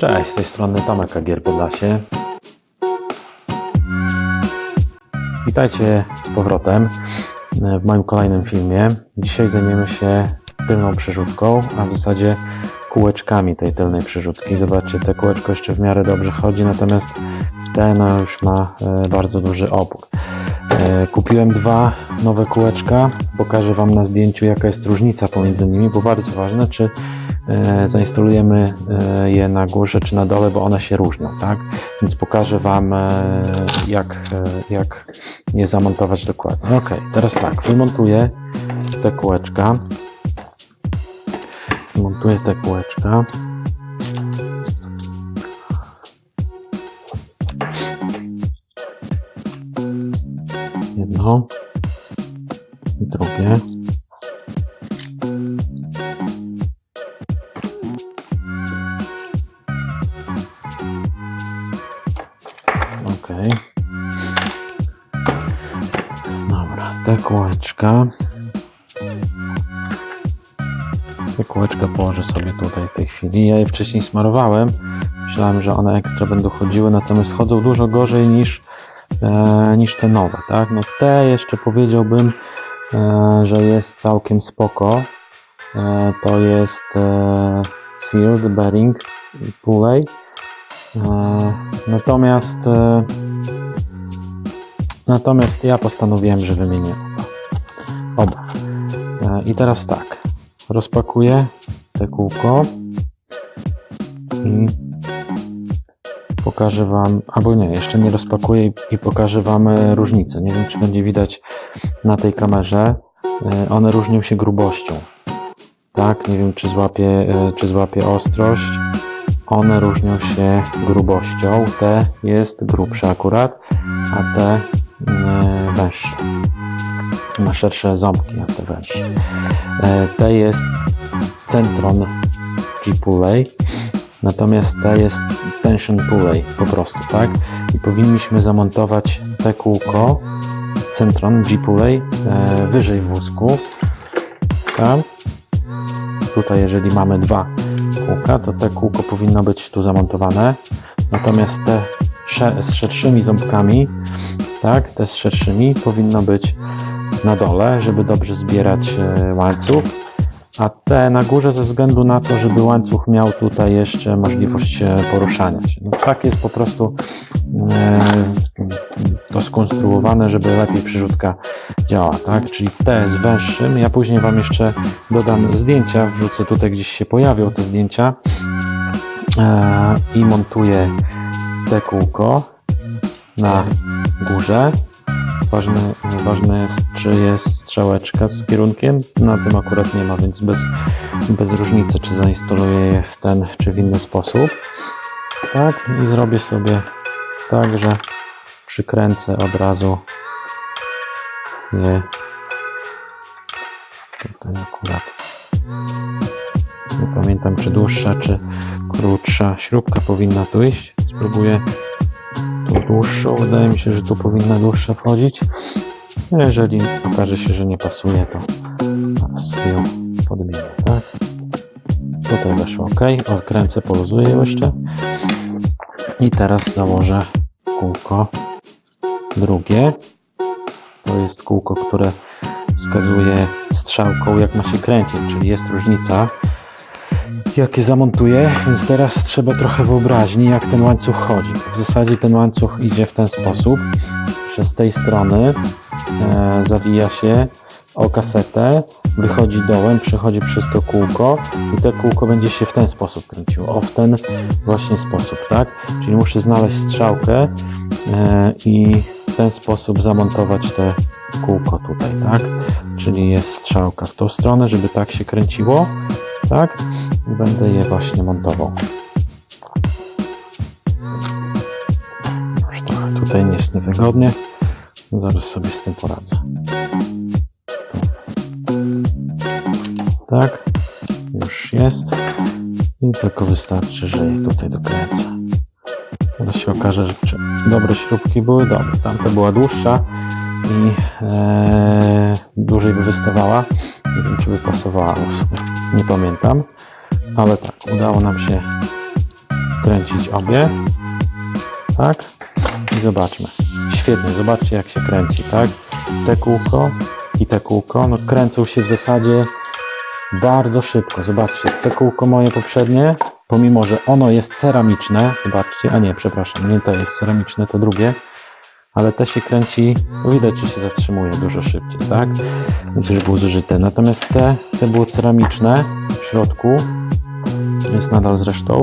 Cześć, z tej strony Tomek Agier Podlasie. Witajcie z powrotem w moim kolejnym filmie. Dzisiaj zajmiemy się tylną przerzutką, a w zasadzie kółeczkami tej tylnej przerzutki. Zobaczcie, te kółeczko jeszcze w miarę dobrze chodzi, natomiast te no, już ma e, bardzo duży opór. E, Kupiłem dwa nowe kółeczka. Pokażę Wam na zdjęciu, jaka jest różnica pomiędzy nimi, bo bardzo ważne, czy e, zainstalujemy e, je na górze czy na dole, bo one się różnią, tak? Więc pokażę Wam, e, jak, e, jak je zamontować dokładnie. Ok, teraz tak, wymontuję te kółeczka. Montuję te kółeczka. Jedno. I drugie. Te kółeczka. Te kółeczka położę sobie tutaj w tej chwili. Ja je wcześniej smarowałem. Myślałem, że one ekstra będą chodziły, natomiast chodzą dużo gorzej niż, e, niż te nowe, tak? No te jeszcze powiedziałbym, e, że jest całkiem spoko. E, to jest e, Sealed Bearing Pulley. E, natomiast e, natomiast ja postanowiłem, że wymienię oba. oba. E, I teraz tak, rozpakuję te kółko i pokażę Wam, albo nie, jeszcze nie rozpakuję i, pokażę Wam e, różnicę. Nie wiem, czy będzie widać na tej kamerze. E, One różnią się grubością. Tak, nie wiem, czy złapie, czy złapie ostrość. One różnią się grubością. Te jest grubsze akurat, a te e, węższe. Ma szersze ząbki, a te węższe. Te jest Centron G-Pulley, natomiast ta jest Tension Pulley po prostu, tak? I powinniśmy zamontować te kółko Centron G-Pulley e, wyżej w wózku. Tak? Tutaj jeżeli mamy dwa kółka, to te kółko powinno być tu zamontowane. Natomiast te z szerszymi ząbkami, tak, te z szerszymi powinno być na dole, żeby dobrze zbierać e, łańcuch. A te na górze ze względu na to, żeby łańcuch miał tutaj jeszcze możliwość e, poruszania się. No, tak jest po prostu e, to skonstruowane, żeby lepiej przyrzutka działa, tak? Czyli te z węższym. Ja później Wam jeszcze dodam zdjęcia, wrzucę tutaj gdzieś się pojawią te zdjęcia e, i montuję te kółko na górze. Ważne, ważne jest, czy jest strzałeczka z kierunkiem. Na tym akurat nie ma, więc bez, bez różnicy, czy zainstaluję je w ten, czy w inny sposób. Tak, i zrobię sobie tak, że przykręcę od razu je tutaj akurat. Nie pamiętam, czy dłuższa, czy krótsza śrubka powinna tu iść. Spróbuję dłuższą. Wydaje mi się, że tu powinna dłuższa wchodzić. Jeżeli okaże się, że nie pasuje, to sobie ją podmienię, tak? Tutaj weszło ok. Odkręcę, poluzuję jeszcze. I teraz założę kółko drugie. To jest kółko, które wskazuje strzałką, jak ma się kręcić, czyli jest różnica jak je zamontuję, więc teraz trzeba trochę wyobraźni, jak ten łańcuch chodzi. W zasadzie ten łańcuch idzie w ten sposób, że z tej strony e, zawija się o kasetę, wychodzi dołem, przechodzi przez to kółko i to kółko będzie się w ten sposób kręciło, o w ten właśnie sposób, tak? Czyli muszę znaleźć strzałkę e, i w ten sposób zamontować te kółko tutaj, tak? Czyli jest strzałka w tą stronę, żeby tak się kręciło, tak? I będę je właśnie montował. Już trochę tutaj nie jest niewygodnie. Zaraz sobie z tym poradzę. Tak, już jest. I tylko wystarczy, że je tutaj dokręcę. Teraz się okaże, że dobre śrubki były dobre. Tamta była dłuższa i e, dłużej by wystawała. Nie wiem, czy by pasowała. Nie pamiętam. Ale tak, udało nam się wkręcić obie. Tak? I zobaczmy. Świetnie, zobaczcie jak się kręci, tak? Te kółko i te kółko, no kręcą się w zasadzie bardzo szybko. Zobaczcie, te kółko moje poprzednie, pomimo że ono jest ceramiczne, zobaczcie, a nie, przepraszam, nie to jest ceramiczne, to drugie, ale te się kręci, widać, że się zatrzymuje dużo szybciej, tak? Więc już było zużyte. Natomiast te, te było ceramiczne w środku, jest nadal zresztą,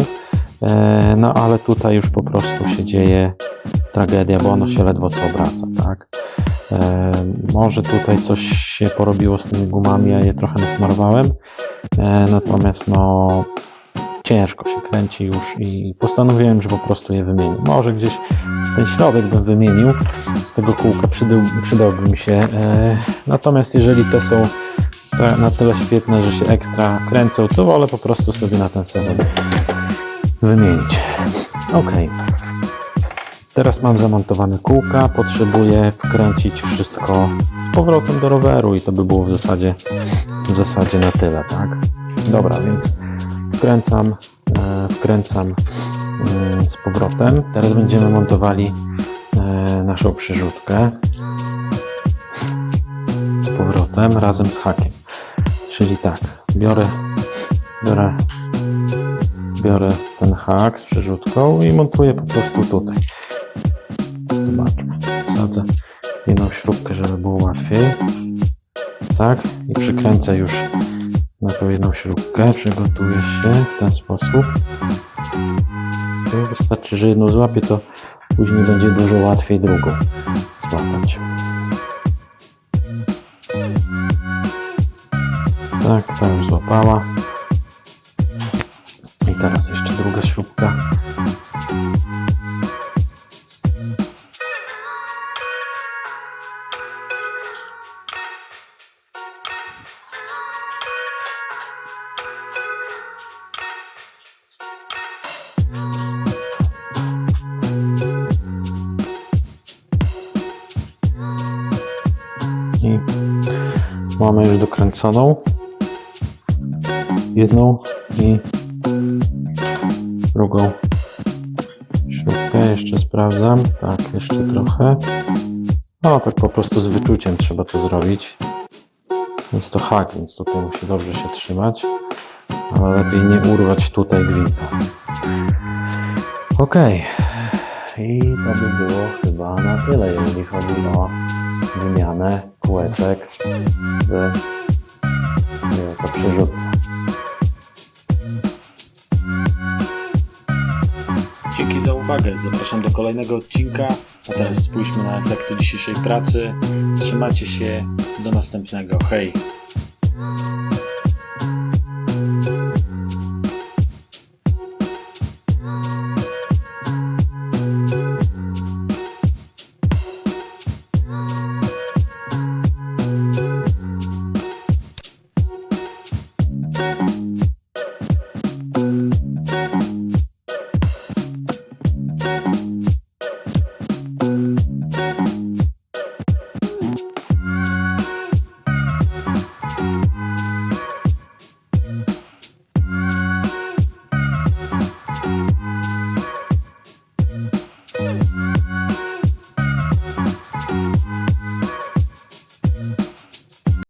e, no ale tutaj już po prostu się dzieje tragedia, bo ono się ledwo co obraca, tak? E, może tutaj coś się porobiło z tymi gumami, ja je trochę nasmarowałem, e, natomiast no ciężko się kręci już i postanowiłem, że po prostu je wymienię. Może gdzieś ten środek bym wymienił, z tego kółka przydał, przydałby mi się, natomiast jeżeli te są na tyle świetne, że się ekstra kręcą, to wolę po prostu sobie na ten sezon wymienić. Ok. Teraz mam zamontowane kółka, potrzebuję wkręcić wszystko z powrotem do roweru i to by było w zasadzie, w zasadzie na tyle, tak? Dobra, więc wkręcam, e, wkręcam mm, z powrotem. Teraz będziemy montowali e, naszą przyrzutkę z powrotem razem z hakiem. Czyli tak, biorę, biorę, biorę ten hak z przerzutką i montuję po prostu tutaj. Zobaczmy. Wsadzę jedną śrubkę, żeby było łatwiej. Tak, i przykręcę już na tą jedną śrubkę. Przygotuję się w ten sposób. Wystarczy, że jedną złapię, to później będzie dużo łatwiej drugą złapać. Tak, ta już złapała. I teraz jeszcze druga śrubka. I mamy już dokręconą jedną i drugą śrubkę. Jeszcze sprawdzam. Tak, jeszcze trochę. No, tak po prostu z wyczuciem trzeba to zrobić. Jest to hak, więc tutaj musi dobrze się trzymać. Ale lepiej nie urwać tutaj gwinta. Ok. I to by było chyba na tyle, jeżeli chodzi o wymianę kółeczek z nie wiem, uwagę. Zapraszam do kolejnego odcinka. A teraz spójrzmy na efekty dzisiejszej pracy. Trzymajcie się. Do następnego. Hej.